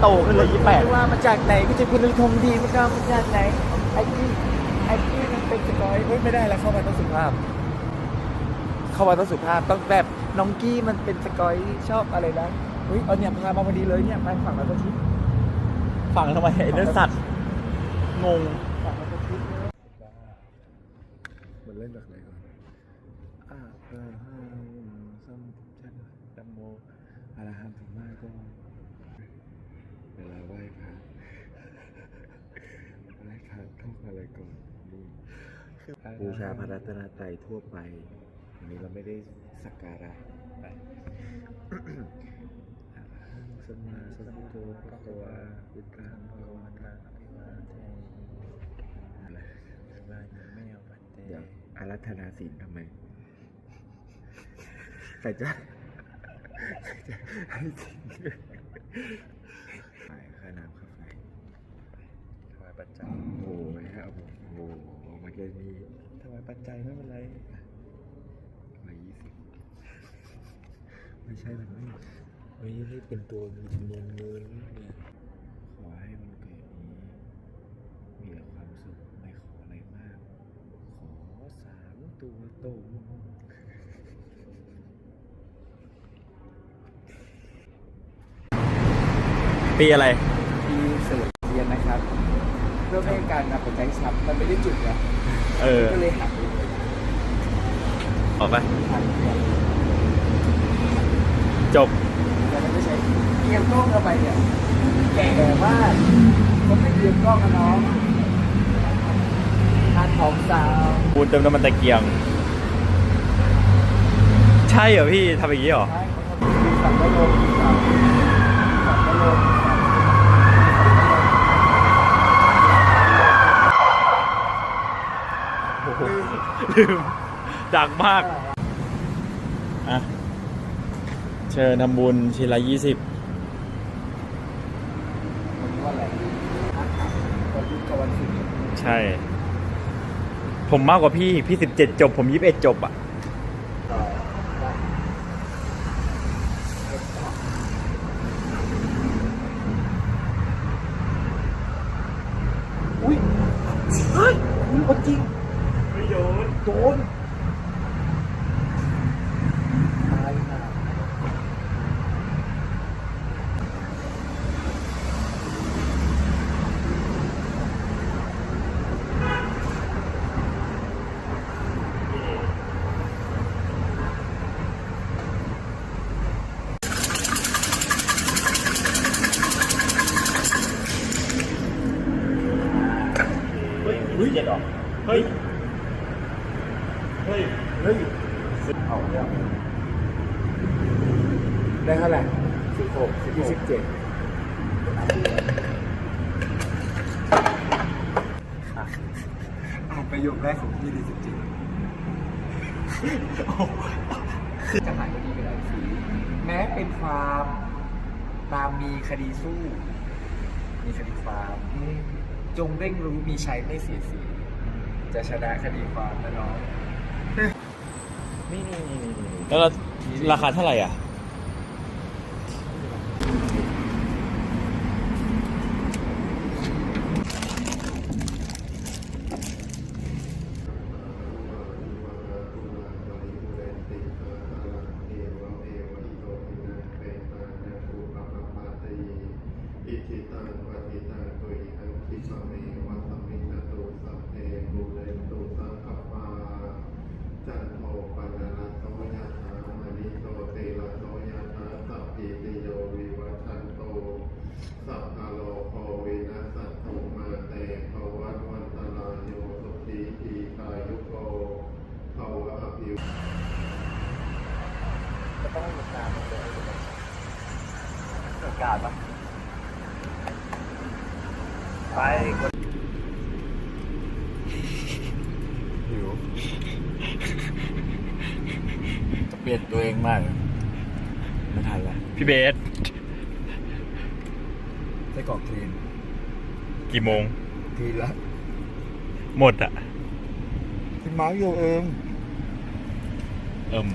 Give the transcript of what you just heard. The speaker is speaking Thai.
โตขึ้นเลยยี่แปดว่ามาจากไหนก็จะคุณลุงทมดีมันก็มาจากไหนไอ้ที่ไอ้ที่มันเป็นสกอยเฮ้ยไม่ได้แล้วเข้ามาต้องสุภาพ เข้ามาต้องสุภาพต้องแบบน้องกี้มันเป็นสกอยชอบอะไรนะเฮ้ยเอาเนี่ยพามาพอดีเลยเนี่ยมาฝั่งเราก็ชิดฟังทำไมไอ้เนื้อสัตว์งงฝั่งเราก็ชิดเลยมันเล่นจากไหนก่อนอ่าเออห้าซัมชันดัมโมอาราฮัมถึงมากก็เวลาไหว้พระไหว้พระ ต้องอะไรก่อนนี่บูชาพระรัตนตรัยทั่วไปอันนี้เราไม่ได้สักการะไปอะระหังสัมมาสัมพุทโธพระควาพุทธังพระวันตังอภิวาเทอะไรว่ายังไม่เอาปัจเจเดี๋ยวอารัธนาศีลทำไมใครจะใครจะให้ศีลไปค่าน้ำค่าไฟถวายปัจจัยโอ้ย ครับผมโอ้โหมาแค่นี้ถวายปัจจัยไม่เป็นไรมายี่สิบไม่ใช่มันไม่ไม่ได้เป็นตัวมีจำนวนเงินเนี่ยขอให้มันเกิดนี้ มีแต่ความสุขไม่ขออะไรมาก ขอสามตัวโตรงปีอะไร พื่อไม่ให้การนำปัจจัยชับมันไม่ได้จุดไงเออ ก็เลยหักออกไป หักจบแล้วมันไม่ใช่เกียมกล้องทำไมเนี่ยแก่มากก็ไม่เกียมกล้องนะน้องทานของสาวปูนเติมน้ำมันตะเกียง ใช่เหรอพี่ทำอย่างนี้เหรอใช่เขาทำมีสัมภโลมีสัมสัมภโลมีสัม ลืม ดังมาก อะ เชิญทำบุญชิ้นละยี่สิบวันนี้วันอะไรวันพุธกับวันศุกร์ใช่ ผมมากกว่าพี่ พี่สิบเจ็ดจบ ผมยี่สิบเอ็ดจบอะอุ้ยเฮ้ยมันคนจริง ไม่โดนโดนตายห่า เฮ้ยเฮ้ยเจ็ดหรอเฮ้ยเฮ้ย เฮ้ยเอาแล้วได้เท่าไหร่สิบหกยี่สิบเจ็ดเอาประโยคแรกของพี่ดีสิบเจ็ดจะหายก็ดีก็ได้สีแม้เป็นความตามมีคดีสู้ มีคดีความจงเร่งรู้มีชัยไม่เสียสี จะชนะคดีความนะน้องนี่นี่นี่นี่นี่ แล้วราราคาเท่าไหร่อะ อิทิตังปฏิตังตุยหังคิปะเมวะสมมิจตุสัพเพบุเรนตุสังคปาจันโทปนะระโสยะถามณิโตติระโสยะถาสัพพิติโยวิวัชันโตสัพพะโลโควินัสสตุมาเตภวัตวันตรายโยสุขีทีกายุโกภวะอภิว ก็ต้องให้มันตามมันเลยเกิดการปะไปคนหิวจะเปลี่ยนตัวเองมากไม่ทันละพี่เบสไส้กรอกคลีนกี่โมง คลีนละหมดอะกินมาร์กโยเองเอิ่ม